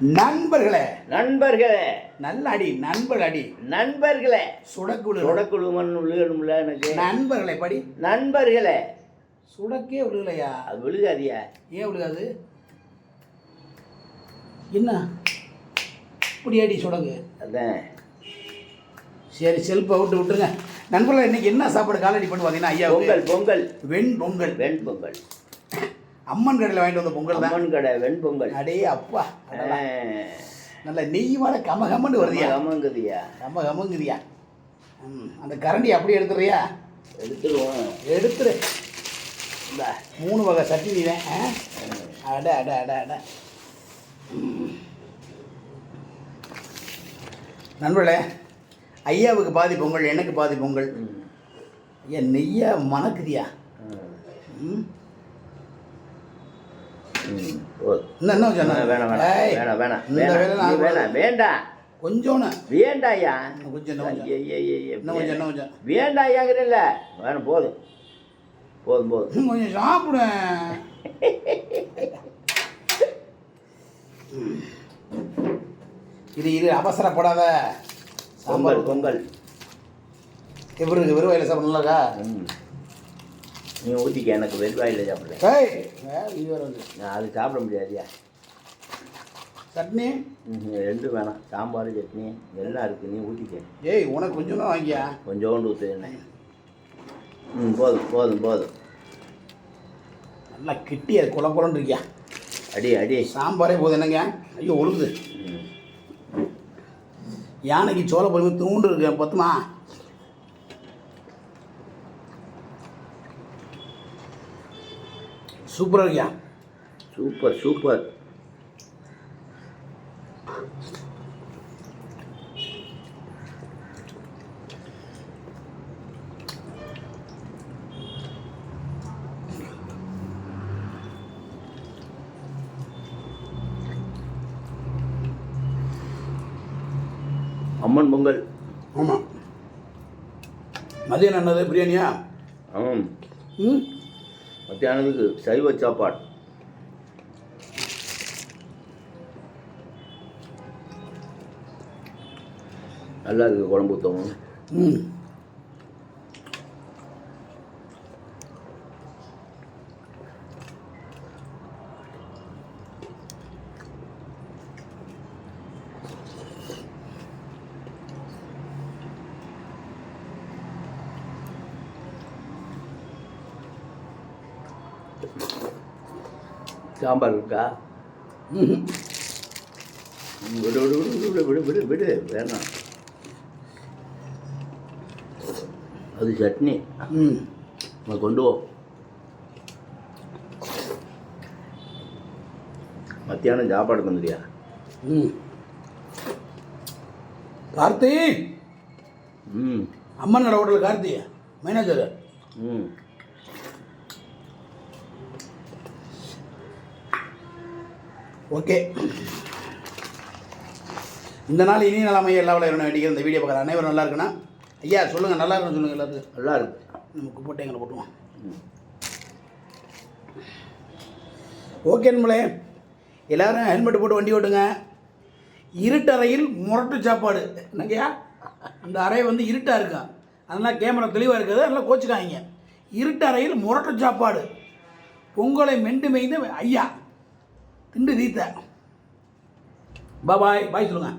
நண்பர்களே. நண்பர்களே. நல்ல அடி நண்பர்கள் அடி. நண்பர்களே. சுடக்குழு சுடக்குழுமன் விழுகணும்ல எனக்கு. நண்பர்களை படி. நண்பர்களே. சுடக்கே விழுகலையா? அது விழுகாதியா? ஏன் விழுகாது? என்ன? இப்படி அடி சுடக்கு அதான். சரி செல்ஃபை விட்டு விட்டுருங்க. நண்பர்களே இன்னைக்கு என்ன சாப்பாடு காலடி பண்ணி பார்த்தீங்கன்னா ஐயா பொங்கல் பொங்கல். வெண் பொங்கல். வெண் பொங்கல். அம்மன் கடையில் வாங்கிட்டு வந்த பொங்கல் தான். அம்மன் கடை வெண் பொங்கல். அடே அப்பா. நல்ல நெய் வர கம கமன்னு வருதியா? கமங்குதியா ம் அந்த கரண்டி அப்படியே எடுத்துறியா எடுத்துருவோம் எடுத்துரு இந்த. மூணு வகை சட்னி தான்? அட அட அட அட. நண்பர்களே ஐயாவுக்கு பாதி பொங்கல் எனக்கு பாதி பொங்கல். ஐயா நெய்யா மணக்குதியா? ம்? என்ன சொன்ன வேணாம் வேணாம். வேணாம் வேணாம். வேணாம். வேண்டாம் கொஞ்சோன்னு வேண்டாயா கொஞ்சம் இன்னும் கொஞ்சம். இன்னும் கொஞ்சம் வேண்டாயாங்கிறல்ல வேணாம் போதும். போதும் போதும். கொஞ்சம் சாப்பிடுவேன் இது இது அவசரப்படாத. சாம்பார் பொங்கல். எப்படி இருக்கு வெறும் வயலில் சாப்பிட ம். நீ ஊற்றிக்க எனக்கு வெறுவாயில் சாப்பிட்றேன் நான் அது சாப்பிட முடியாதுயா? சட்னி? ம், ரெண்டும் வேணாம். சாம்பார் சட்னி எல்லாம் இருக்குது நீ ஊற்றிக்க ஏய் உனக்கு கொஞ்சம் தான் வாங்கியா? கொஞ்சோண்டு ஊற்று என்ன? ம் போதும் போதும் போதும். நல்லா கிட்டியா குள குளன்னு இருக்கியா? அடி அடி. சாம்பாரே போதும். என்னங்க? ஐயோ ஒழுகுது ம். யானைக்கு சோள பொறுமை தூண்டு இருக்கு பத்துமா? சூப்பராக இருக்கியா சூப்பர் சூப்பர் அம்மன் பொங்கல். ஆமாம் மதியம் என்னது? பிரியாணியா? ஆமாம். ம்? மத்தியானத்துக்கு சைவ சாப்பாடு. நல்லா இருக்கு குழம்பு ஊற்றவும் சாம்பார் இருக்கா? விடு விடு விடு விடு விடு விடு விடு. வேணாம். அது சட்னி. ம். கொண்டு போ. மத்தியானம் சாப்பாடு வந்துடியா ம். கார்த்தி. ம். அம்மன் நட ஹோட்டல் கார்த்தி. மேனேஜர் ம். ஓகே. இந்த நாள் இனி நலமைய எல்லா விளையாட வேண்டிய இந்த வீடியோ பார்க்குற அனைவரும் நல்லா இருக்குன்னா ஐயா சொல்லுங்கள் நல்லா இருக்குன்னு சொல்லுங்கள் எல்லாத்துக்கும் நல்லா இருக்கு. நமக்கு போட்டு எங்களை போட்டுவோம். ஓகே நம்மளே. எல்லாரும் ஹெல்மெட் போட்டு வண்டி ஓட்டுங்க. இருட்டறையில் முரட்டு சாப்பாடு. என்னங்கய்யா? இந்த அறை வந்து இருட்டாக இருக்கும் அதனால் கேமரா தெளிவாக இருக்குது அதனால் கோச்சுக்காதீங்க. இருட்டறையில் முரட்டு சாப்பாடு. பொங்கலை மெண்டு மேய்ந்த ஐயா. திண்டு தீத்த பாய் பாய் சொல்லுங்கள்